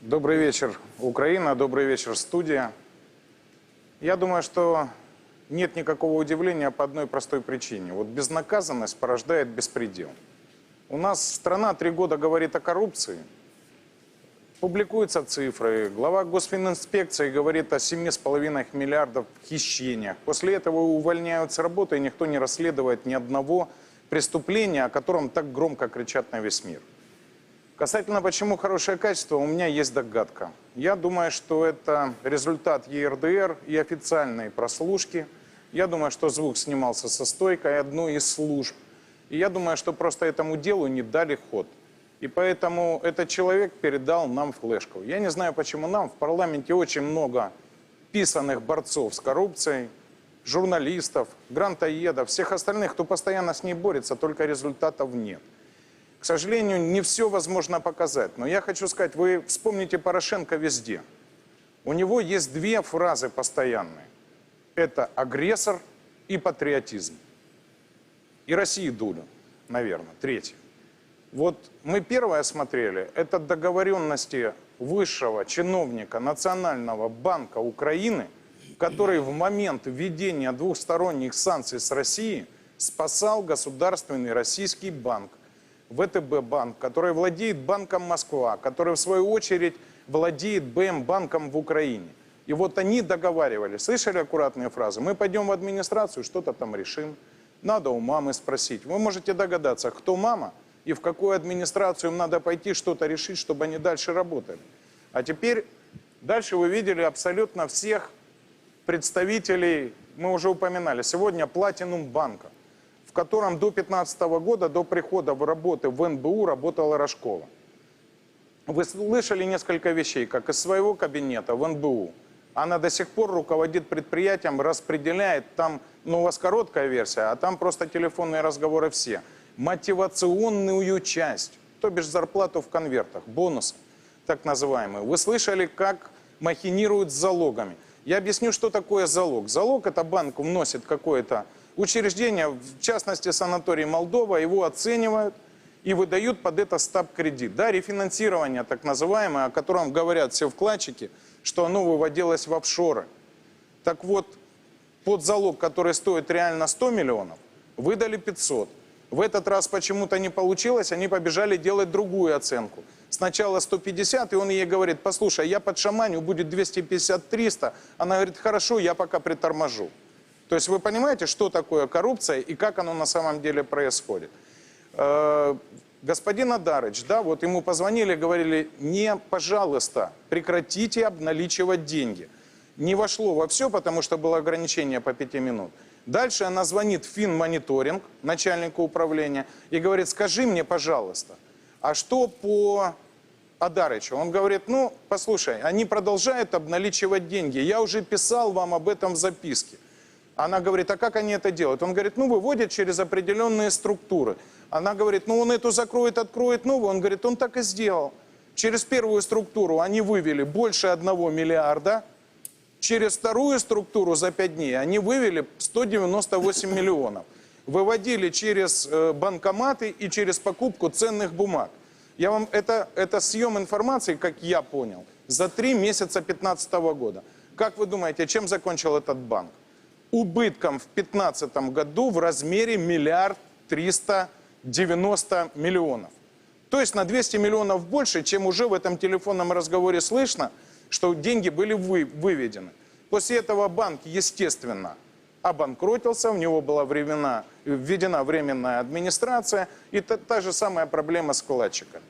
Добрый вечер, Украина, добрый вечер, студия. Я думаю, что нет никакого удивления по одной простой причине. Вот безнаказанность порождает беспредел. У нас страна три года говорит о коррупции, публикуются цифры, глава госфининспекции говорит о 7,5 миллиардов хищениях. После этого увольняют с работы, и никто не расследует ни одного преступления, о котором так громко кричат на весь мир. Касательно почему хорошее качество, у меня есть догадка. Я думаю, что это результат ЕРДР и официальной прослушки. Я думаю, что звук снимался со стойкой одной из служб. И я думаю, что просто этому делу не дали ход. И поэтому этот человек передал нам флешку. Я не знаю, почему нам в парламенте очень много писанных борцов с коррупцией, журналистов, грантоедов, всех остальных, кто постоянно с ней борется, только результатов нет. К сожалению, не все возможно показать. Но я хочу сказать, вы вспомните Порошенко везде. У него есть две фразы постоянные. Это агрессор и патриотизм. И России дулю, наверное, третье. Вот мы первое смотрели, это договоренности высшего чиновника Национального банка Украины, который в момент введения двухсторонних санкций с Россией спасал государственный российский банк, ВТБ банк, который владеет банком Москва, который в свою очередь владеет БМ банком в Украине. И вот они договаривались, слышали аккуратные фразы, мы пойдем в администрацию, что-то там решим. Надо у мамы спросить. Вы можете догадаться, кто мама и в какую администрацию им надо пойти что-то решить, чтобы они дальше работали. А теперь дальше вы видели абсолютно всех представителей, мы уже упоминали, сегодня Платинум банка, котором до 2015 года, до прихода в работы в НБУ работала Рожкова. Вы слышали несколько вещей, как из своего кабинета в НБУ. Она до сих пор руководит предприятием, распределяет там, ну у вас короткая версия, а там просто телефонные разговоры все. Мотивационную часть, то бишь зарплату в конвертах, бонусы так называемые. Вы слышали, как махинируют с залогами. Я объясню, что такое залог. Залог – это банк вносит какое-то учреждение, в частности санаторий Молдова, его оценивают и выдают под это стаб-кредит. Да, рефинансирование так называемое, о котором говорят все вкладчики, что оно выводилось в офшоры. Так вот, под залог, который стоит реально 100 миллионов, выдали 500. В этот раз почему-то не получилось, они побежали делать другую оценку. Сначала 150, и он ей говорит, послушай, я под шаманю, будет 250-300. Она говорит, хорошо, я пока приторможу. То есть вы понимаете, что такое коррупция и как оно на самом деле происходит. Э, Господин Адарыч, да, вот ему позвонили, говорили, не, пожалуйста, прекратите обналичивать деньги. Не вошло во все, потому что было ограничение по пяти минут. Дальше она звонит Финмониторинг, начальнику управления, и говорит, скажи мне, пожалуйста, а что по Адарычу? Он говорит, ну, послушай, они продолжают обналичивать деньги. Я уже писал вам об этом в записке. Она говорит, а как они это делают? Он говорит, ну, выводят через определенные структуры. Она говорит, ну, он эту закроет, откроет новую. Он говорит, он так и сделал. Через первую структуру они вывели больше одного миллиарда. Через вторую структуру за пять дней они вывели 198 миллионов. Выводили через э, банкоматы и через покупку ценных бумаг. Я вам, это, это съем информации, как я понял, за три месяца 2015 года. Как вы думаете, чем закончил этот банк? Убытком в 2015 году в размере миллиард триста 90 миллионов. То есть на 200 миллионов больше, чем уже в этом телефонном разговоре слышно, что деньги были вы, выведены. После этого банк, естественно, обанкротился, в него была времена, введена временная администрация, и та, та же самая проблема с вкладчиками.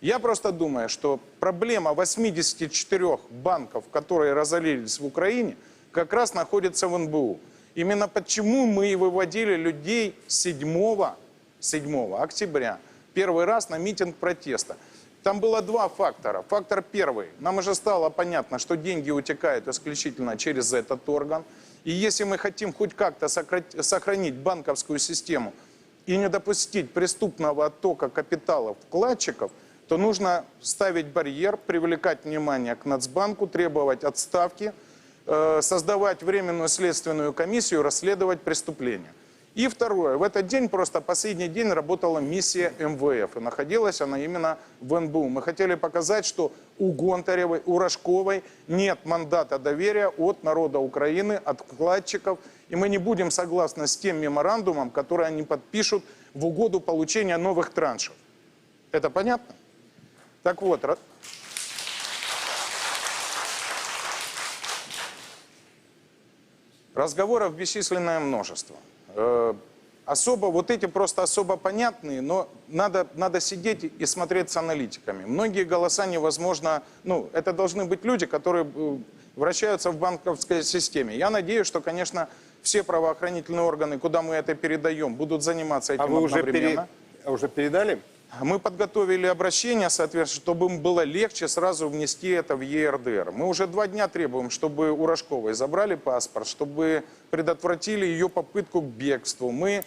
Я просто думаю, что проблема 84 банков, которые разорились в Украине, как раз находится в НБУ. Именно почему мы и выводили людей 7 7 октября первый раз на митинг протеста. Там было два фактора. Фактор первый. Нам уже стало понятно, что деньги утекают исключительно через этот орган. И если мы хотим хоть как-то сохранить банковскую систему и не допустить преступного оттока капиталов вкладчиков, то нужно ставить барьер, привлекать внимание к Нацбанку, требовать отставки, э, создавать временную следственную комиссию, расследовать преступления. И второе, в этот день, просто последний день работала миссия МВФ, и находилась она именно в НБУ. Мы хотели показать, что у Гонтаревой, у Рожковой нет мандата доверия от народа Украины, от вкладчиков, и мы не будем согласны с тем меморандумом, который они подпишут в угоду получения новых траншев. Это понятно? Так вот, разговоров бесчисленное множество. Э, Особо, вот эти просто особо понятные, но надо, надо сидеть и смотреть с аналитиками. Многие голоса невозможно, ну, это должны быть люди, которые э, вращаются в банковской системе. Я надеюсь, что, конечно, все правоохранительные органы, куда мы это передаем, будут заниматься этим А вы уже, пере- одновременно. а уже передали? Мы подготовили обращение, соответственно, чтобы им было легче сразу внести это в ЕРДР. Мы уже два дня требуем, чтобы у Рожковой забрали паспорт, чтобы предотвратили ее попытку к бегству. Мы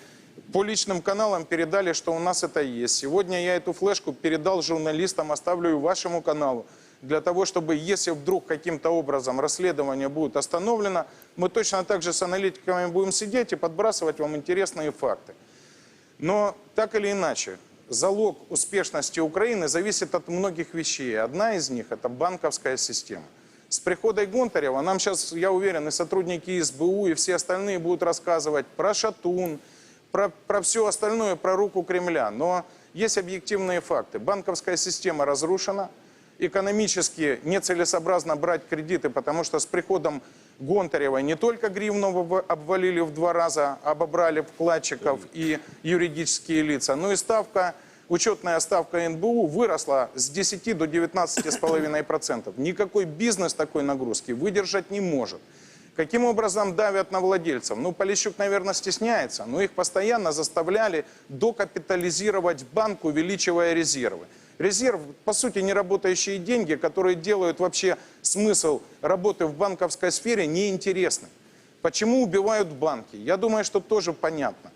по личным каналам передали, что у нас это есть. Сегодня я эту флешку передал журналистам, оставлю вашему каналу, для того, чтобы, если вдруг каким-то образом расследование будет остановлено, мы точно так же с аналитиками будем сидеть и подбрасывать вам интересные факты. Но так или иначе, залог успешности Украины зависит от многих вещей. Одна из них – это банковская система. С приходом Гонтарева нам сейчас, я уверен, и сотрудники СБУ, и все остальные будут рассказывать про Шатун, про, про все остальное, про руку Кремля. Но есть объективные факты. Банковская система разрушена, экономически нецелесообразно брать кредиты, потому что с приходом Гонтарева не только гривну в- обвалили в два раза, обобрали вкладчиков и юридические лица, но и ставка, учетная ставка НБУ выросла с 10 до 19,5%. Никакой бизнес такой нагрузки выдержать не может. Каким образом давят на владельцев? Ну, Полищук, наверное, стесняется, но их постоянно заставляли докапитализировать банк, увеличивая резервы. Резерв, по сути, неработающие деньги, которые делают вообще смысл работы в банковской сфере неинтересным. Почему убивают банки? Я думаю, что тоже понятно.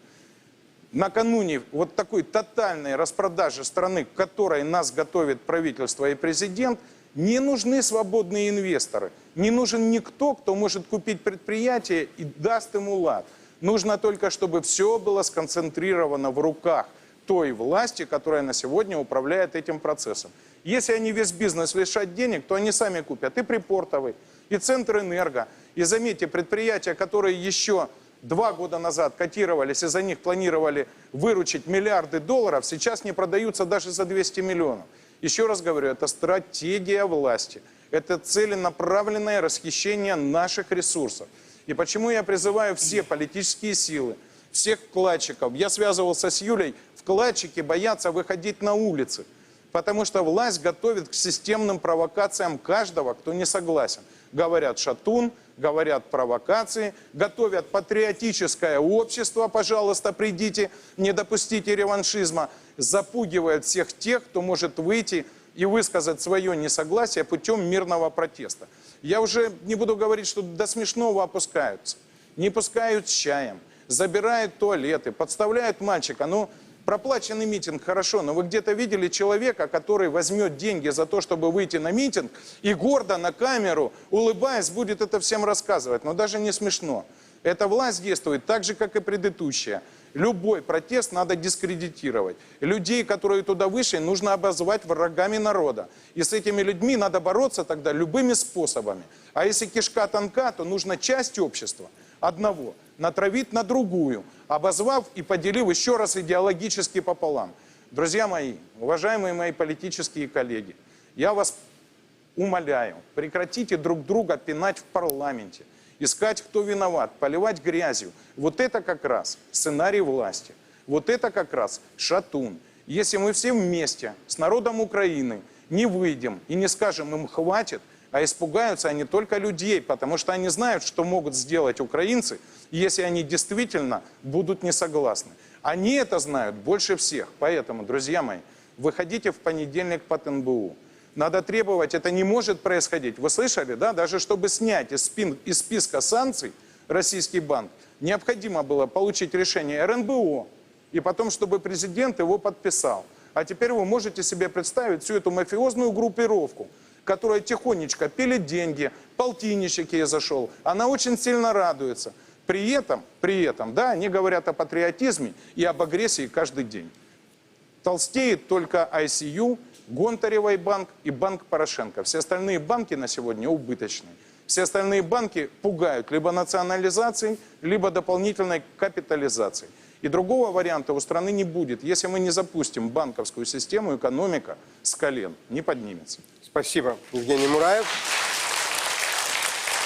Накануне вот такой тотальной распродажи страны, к которой нас готовит правительство и президент, не нужны свободные инвесторы. Не нужен никто, кто может купить предприятие и даст ему лад. Нужно только, чтобы все было сконцентрировано в руках той власти, которая на сегодня управляет этим процессом. Если они весь бизнес лишать денег, то они сами купят и Припортовый, и Центр Энерго. И заметьте, предприятия, которые еще два года назад котировались и за них планировали выручить миллиарды долларов, сейчас не продаются даже за 200 миллионов. Еще раз говорю, это стратегия власти. Это целенаправленное расхищение наших ресурсов. И почему я призываю все политические силы, всех вкладчиков. Я связывался с Юлей. Вкладчики боятся выходить на улицы, потому что власть готовит к системным провокациям каждого, кто не согласен. Говорят шатун, говорят провокации, готовят патриотическое общество, пожалуйста, придите, не допустите реваншизма, запугивают всех тех, кто может выйти и высказать свое несогласие путем мирного протеста. Я уже не буду говорить, что до смешного опускаются. Не пускают с чаем, забирают туалеты, подставляют мальчика. Ну, проплаченный митинг, хорошо, но вы где-то видели человека, который возьмет деньги за то, чтобы выйти на митинг, и гордо на камеру, улыбаясь, будет это всем рассказывать. Но даже не смешно. Эта власть действует так же, как и предыдущая. Любой протест надо дискредитировать. Людей, которые туда вышли, нужно обозвать врагами народа. И с этими людьми надо бороться тогда любыми способами. А если кишка тонка, то нужно часть общества, одного, натравить на другую, обозвав и поделив еще раз идеологически пополам. Друзья мои, уважаемые мои политические коллеги, я вас умоляю, прекратите друг друга пинать в парламенте, искать, кто виноват, поливать грязью. Вот это как раз сценарий власти. Вот это как раз шатун. Если мы все вместе с народом Украины не выйдем и не скажем им «хватит», а испугаются они только людей, потому что они знают, что могут сделать украинцы, если они действительно будут не согласны. Они это знают больше всех. Поэтому, друзья мои, выходите в понедельник под НБУ. Надо требовать, это не может происходить. Вы слышали, да? Даже чтобы снять из, спин- из списка санкций российский банк, необходимо было получить решение РНБО, и потом, чтобы президент его подписал. А теперь вы можете себе представить всю эту мафиозную группировку, которая тихонечко пилит деньги, полтинничек ей зашел. Она очень сильно радуется. При этом, при этом, да, они говорят о патриотизме и об агрессии каждый день. Толстеет только ICU, Гонтаревой банк и банк Порошенко. Все остальные банки на сегодня убыточные. Все остальные банки пугают либо национализацией, либо дополнительной капитализацией. И другого варианта у страны не будет. Если мы не запустим банковскую систему, экономика с колен не поднимется. Спасибо, Евгений Мураев.